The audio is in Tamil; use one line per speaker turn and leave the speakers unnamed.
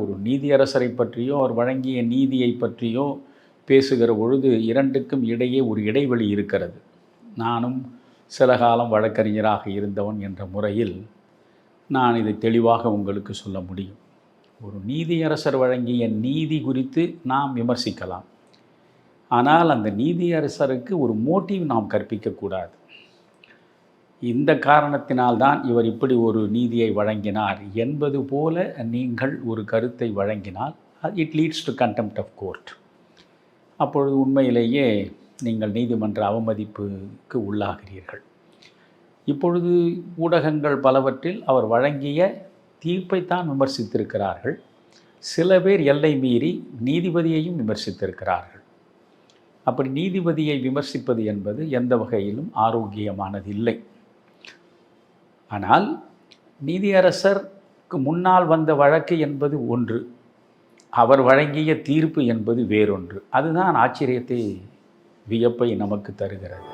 ஒரு நீதியரசரை பற்றியோ அவர் வழங்கிய நீதியை பற்றியோ பேசுகிற பொழுது இரண்டுக்கும் இடையே ஒரு இடைவெளி இருக்கிறது. நானும் சில காலம் வழக்கறிஞராக இருந்தவன் என்ற முறையில் நான் இதை தெளிவாக உங்களுக்கு சொல்ல முடியும். ஒரு நீதியரசர் வழங்கிய நீதி குறித்து நாம் விமர்சிக்கலாம். ஆனால் அந்த நீதியரசருக்கு ஒரு மோட்டிவ் நாம் கற்பிக்கக்கூடாது இந்த காரணத்தினால்தான் இவர் இப்படி ஒரு நீதியை வழங்கினார் என்பது போல நீங்கள் ஒரு கருத்தை வழங்கினால் it leads to contempt of court அப்பொழுது உண்மையிலேயே நீங்கள் நீதிமன்ற அவமதிப்புக்கு உள்ளாகிறீர்கள். இப்பொழுது ஊடகங்கள் பலவற்றில் அவர் வழங்கிய தீர்ப்பைத்தான் விமர்சித்திருக்கிறார்கள். சில பேர் எல்லை மீறி நீதிபதியையும் விமர்சித்திருக்கிறார்கள். அப்படி நீதிபதியை விமர்சிப்பது என்பது எந்த வகையிலும் ஆரோக்கியமானது இல்லை ஆனால் நீதியரசருக்கு முன்னால் வந்த வழக்கு என்பது ஒன்று அவர் வழங்கிய தீர்ப்பு என்பது வேறொன்று. அதுதான் ஆச்சரியத்தை வியப்பை நமக்கு தருகிறது.